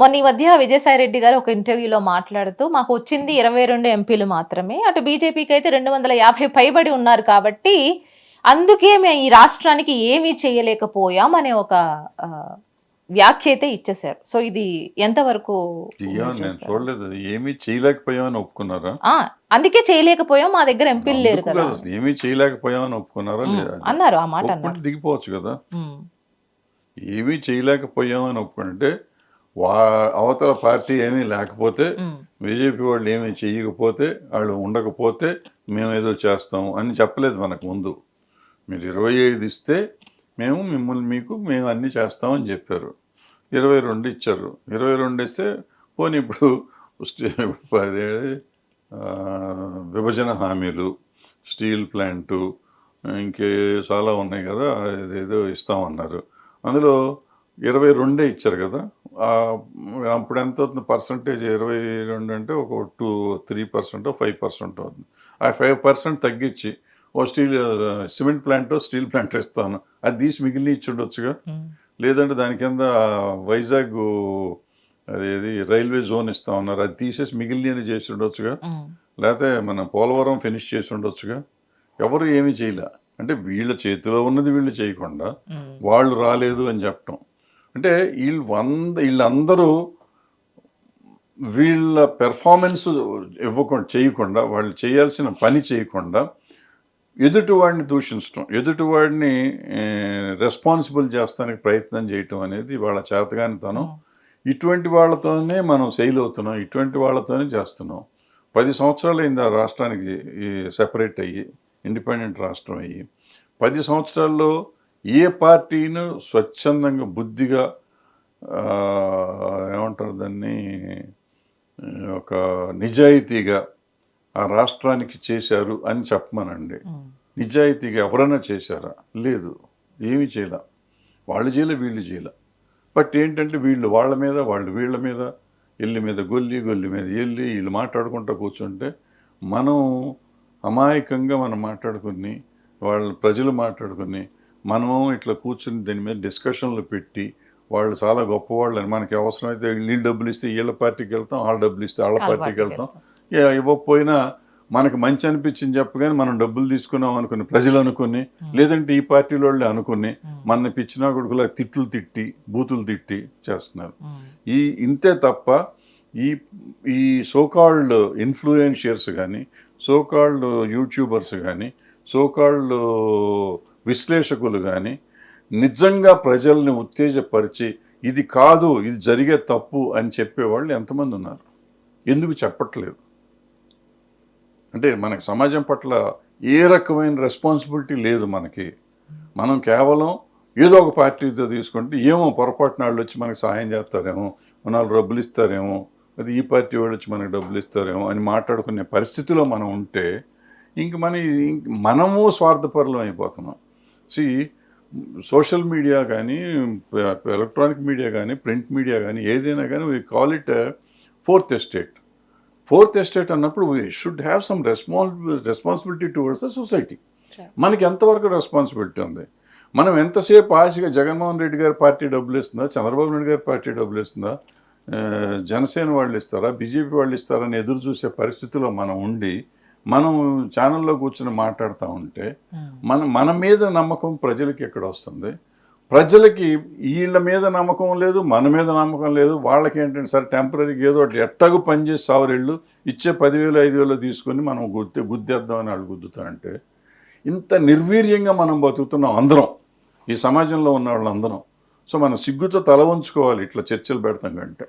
మొన్న ఈ మధ్య విజయసాయి రెడ్డి గారు ఒక ఇంటర్వ్యూలో మాట్లాడుతూ మాకు వచ్చింది ఇరవై రెండు ఎంపీలు మాత్రమే. అటు బీజేపీకి అయితే రెండు వందల యాభై పైబడి ఉన్నారు కాబట్టి అందుకే మేము ఈ రాష్ట్రానికి ఏమీ చేయలేకపోయాం అనే ఒక వ్యాఖ్య అయితే ఇచ్చేశారు. సో ఇది ఎంతవరకు నేను చూడలేదు. ఏమీ చేయలేకపోయామని ఒప్పుకున్నారా? అందుకే చేయలేకపోయాం మా దగ్గర ఎంపీలు లేరు కదా ఏమీ చేయలేకపోయామని ఒప్పుకున్నారా అన్నారు ఆ మాట దిగిపోవచ్చు కదా. ఏమీ చేయలేకపోయామని ఒప్పుకుంటే వా అవతల పార్టీ ఏమీ లేకపోతే బీజేపీ వాళ్ళు ఏమీ చేయకపోతే వాళ్ళు ఉండకపోతే మేము ఏదో చేస్తాం అని చెప్పలేదు మనకు ముందు. మీరు ఇరవై ఐదు ఇస్తే మేము మిమ్మల్ని మీకు మేము అన్నీ చేస్తామని చెప్పారు. ఇరవై రెండు ఇచ్చారు. ఇరవై రెండు ఇస్తే పోనీ ఇప్పుడు విభజన హామీలు స్టీల్ ప్లాంటు ఇంకే చాలా ఉన్నాయి కదా ఏదో ఇస్తామన్నారు. అందులో ఇరవై రెండే ఇచ్చారు కదా అప్పుడు ఎంత అవుతుంది? పర్సంటేజ్ ఇరవై రెండు అంటే ఒక two three percent five percent అవుతుంది. ఆ ఫైవ్ పర్సెంట్ తగ్గించి ఓ steel cement plant steel plant ఇస్తాను అది తీసి మిగిలిన ఇచ్చి ఉండొచ్చుగా. లేదంటే దాని కింద వైజాగ్ అదేది రైల్వే జోన్ ఇస్తా ఉన్నారు. అది తీసేసి మిగిలిన చేసి ఉండొచ్చుగా. లేకపోతే మన పోలవరం ఫినిష్ చేసి ఉండొచ్చుగా. ఎవరు ఏమీ చేయలే. అంటే వీళ్ళ చేతిలో ఉన్నది వీళ్ళు చేయకుండా వాళ్ళు రాలేదు అని చెప్పటం. అంటే వీళ్ళు వంద వీళ్ళందరూ వీళ్ళ పెర్ఫార్మెన్స్ ఇవ్వకుండా చేయకుండా వాళ్ళు చేయాల్సిన పని చేయకుండా ఎదుటివాడిని దూషించడం ఎదుటివాడిని రెస్పాన్సిబుల్ చేస్తానికి ప్రయత్నం చేయటం అనేది వాళ్ళ చేతగానితనం. ఇటువంటి వాళ్ళతోనే మనం సెయిల్ అవుతున్నాం ఇటువంటి వాళ్ళతోనే చేస్తున్నాం. పది సంవత్సరాలు అయింది ఆ రాష్ట్రానికి సెపరేట్ అయ్యి ఇండిపెండెంట్ రాష్ట్రం అయ్యి. పది సంవత్సరాల్లో ఏ పార్టీను స్వచ్ఛందంగా బుద్ధిగా ఏమంటారు దాన్ని ఒక నిజాయితీగా ఆ రాష్ట్రానికి చేశారు అని చెప్పమనండి. నిజాయితీగా ఎవరైనా చేశారా? లేదు. ఏమీ చేయలే. వాళ్ళు చేయలే వీళ్ళు చేయలే. బట్ ఏంటంటే వీళ్ళు వాళ్ళ మీద వాళ్ళు వీళ్ళ మీద ఎల్లి మీద గొల్లి గొల్లి మీద ఎల్లి వీళ్ళు మాట్లాడుకుంటూ కూర్చుంటే మనం అమాయకంగా మనం మాట్లాడుకుని వాళ్ళ ప్రజలు మాట్లాడుకుని మనము ఇట్లా కూర్చుని దీని మీద డిస్కషన్లు పెట్టి వాళ్ళు చాలా గొప్పవాళ్ళని మనకి అవసరమైతే వీళ్ళు డబ్బులు ఇస్తే వీళ్ళ పార్టీకి వెళ్తాం వాళ్ళ డబ్బులు ఇస్తే వాళ్ళ పార్టీకి వెళ్తాం. ఇవ్వకపోయినా మనకు మంచి అనిపించింది చెప్పగానే మనం డబ్బులు తీసుకున్నాం అనుకుని ప్రజలు అనుకుని లేదంటే ఈ పార్టీల వాళ్ళే అనుకుని మన పిచ్చినా కొడుకులా తిట్లు తిట్టి బూతులు తిట్టి చేస్తున్నారు. ఈ ఇంతే తప్ప ఈ ఈ సోకాల్డ్ ఇన్ఫ్లుయెన్షియర్స్ కానీ సోకాల్డ్ యూట్యూబర్స్ కానీ సోకాల్డ్ విశ్లేషకులు కానీ నిజంగా ప్రజల్ని ఉత్తేజపరిచి ఇది కాదు ఇది జరిగే తప్పు అని చెప్పేవాళ్ళు ఎంతమంది ఉన్నారు? ఎందుకు చెప్పట్లేదు? అంటే మనకి సమాజం పట్ల ఏ రకమైన రెస్పాన్సిబిలిటీ లేదు మనకి. మనం కేవలం ఏదో ఒక పార్టీతో తీసుకుంటే ఏమో పొరపాటున వాళ్ళు వచ్చి మనకి సహాయం చేస్తారేమో మన డబ్బులు ఇస్తారేమో అది ఈ పార్టీ వాళ్ళు వచ్చి మనకి డబ్బులు ఇస్తారేమో అని మాట్లాడుకునే పరిస్థితిలో మనం ఉంటే ఇంక మన ఇంక మనము స్వార్థపరులం అయిపోతున్నాం. సి సోషల్ మీడియా కానీ ఎలక్ట్రానిక్ మీడియా కానీ ప్రింట్ మీడియా కానీ ఏదైనా కానీ we call it fourth estate fourth estate అన్నప్పుడు we should have some responsibility responsibility towards the society. మనకి ఎంతవరకు రెస్పాన్సిబిలిటీ ఉంది? మనం ఎంతసేపు ఆశగా జగన్మోహన్ రెడ్డి గారి పార్టీ డబ్బులు ఇస్తుందా? చంద్రబాబు నాయుడు గారి పార్టీ డబ్బులు ఇస్తుందా? జనసేన వాళ్ళు ఇస్తారా? బీజేపీ వాళ్ళు ఇస్తారా? అని ఎదురు చూసే పరిస్థితిలో మనం ఉండి మనం ఛానల్లో కూర్చొని మాట్లాడుతూ ఉంటే మన మన మీద నమ్మకం ప్రజలకి ఎక్కడ వస్తుంది? ప్రజలకి వీళ్ళ మీద నమ్మకం లేదు మన మీద నమ్మకం లేదు వాళ్ళకి ఏంటంటే సరే టెంపరీగా ఏదో ఒకటి ఎట్టగు పనిచేసి సావరేళ్ళు ఇచ్చే పదివేలు ఐదు వేలు తీసుకొని మనం గుద్దే గుద్దేద్దామని వాళ్ళు గుద్దుతారంటే ఇంత నిర్వీర్యంగా మనం బతుకుతున్నాం అందరం. ఈ సమాజంలో ఉన్న వాళ్ళందరం. సో మనం సిగ్గుతో తల ఉంచుకోవాలి ఇట్లా చర్చలు పెడతాం కంటే.